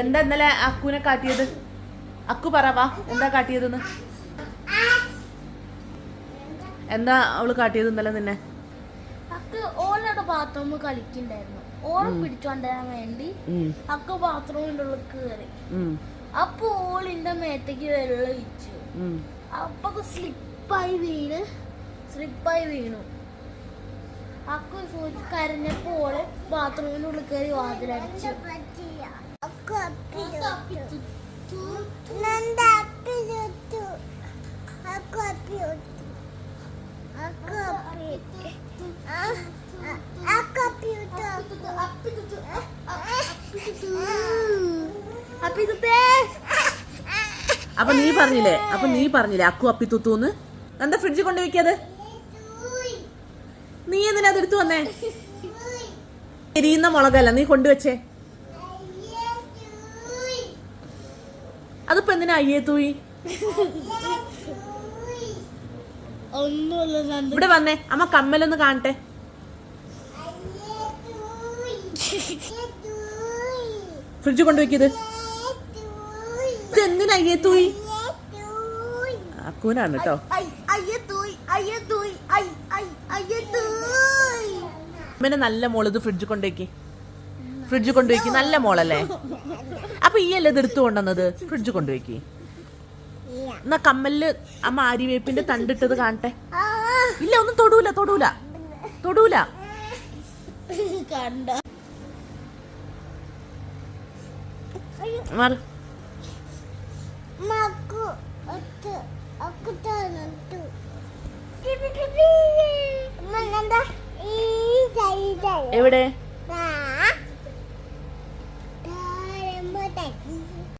എന്താ ഇന്നലെ അക്കുനെ കാട്ടിയത്? അക്കു പറവാ എന്താ കാട്ടിയതെന്ന്? എന്താ അവൾ കാട്ടിയത് ഇന്നലെ നിന്നെ? അക്ക് ഓളുടെ ബാത്റൂമിൽ കളിക്കണ്ടായിരുന്നു. ഓളെ പിടിച്ചോണ്ടുവരാൻ വേണ്ടി അക്ക് ബാത്റൂമിന്റെ ഉള്ളിൽ കയറി അപ്പൊ ഓളിന്റെ മേത്തേക്ക് വെള്ളം ഒഴിച്ചു. അപ്പൊ സ്ലിപ്പായി വീണ്. സ്ലിപ്പായി വീണു. അക്കു സൂചി കരഞ്ഞപ്പോ ഓൾ ബാത്റൂമിന്റെ ഉള്ളിൽ കയറി വാതിലടിച്ചു. അപ്പൊ നീ പറഞ്ഞില്ലേ? അപ്പൊ നീ പറഞ്ഞില്ലേ അക്കു അപ്പിത്തുത്തൂന്ന്? എന്താ ഫ്രിഡ്ജിൽ കൊണ്ടുപോയിക്കത് നീ എന്തിനാ അതെടുത്തു വന്നേ? എരിയുന്ന മുളകല്ല നീ കൊണ്ടുവച്ചേ. അതിപ്പോ എന്തിനാ അയ്യേ തൂയി? ഇവിടെ വന്നേ അമ്മ കമ്മലൊന്ന് കാണട്ടെ. ഫ്രിഡ്ജ് കൊണ്ടുവയ്ക്കത്. വെക്കിയത് ഇത് എന്തിനാ അയ്യേ തൂയി. അക്കൂനാണ് കേട്ടോ. അമ്മേനെ നല്ല മോൾ ഇത് ഫ്രിഡ്ജ് കൊണ്ടുവയ്ക്ക് ഫ്രിഡ്ജ് കൊണ്ടുവയ്ക്ക് നല്ല മോളല്ലേ? അപ്പൊ ഈ അല്ലേ ഇത് എടുത്തു കൊണ്ടുവന്നത്? ഫ്രിഡ്ജ് കൊണ്ടുവയ്ക്ക് എന്നാ കമ്മലിൽ അമ്മ ആര്യവേപ്പിന്റെ തണ്ടിട്ടത് കാണട്ടെ. ഇല്ല ഒന്നും തൊടൂല തൊടൂല. തൊടൂല. മാറ്. എവിടെ?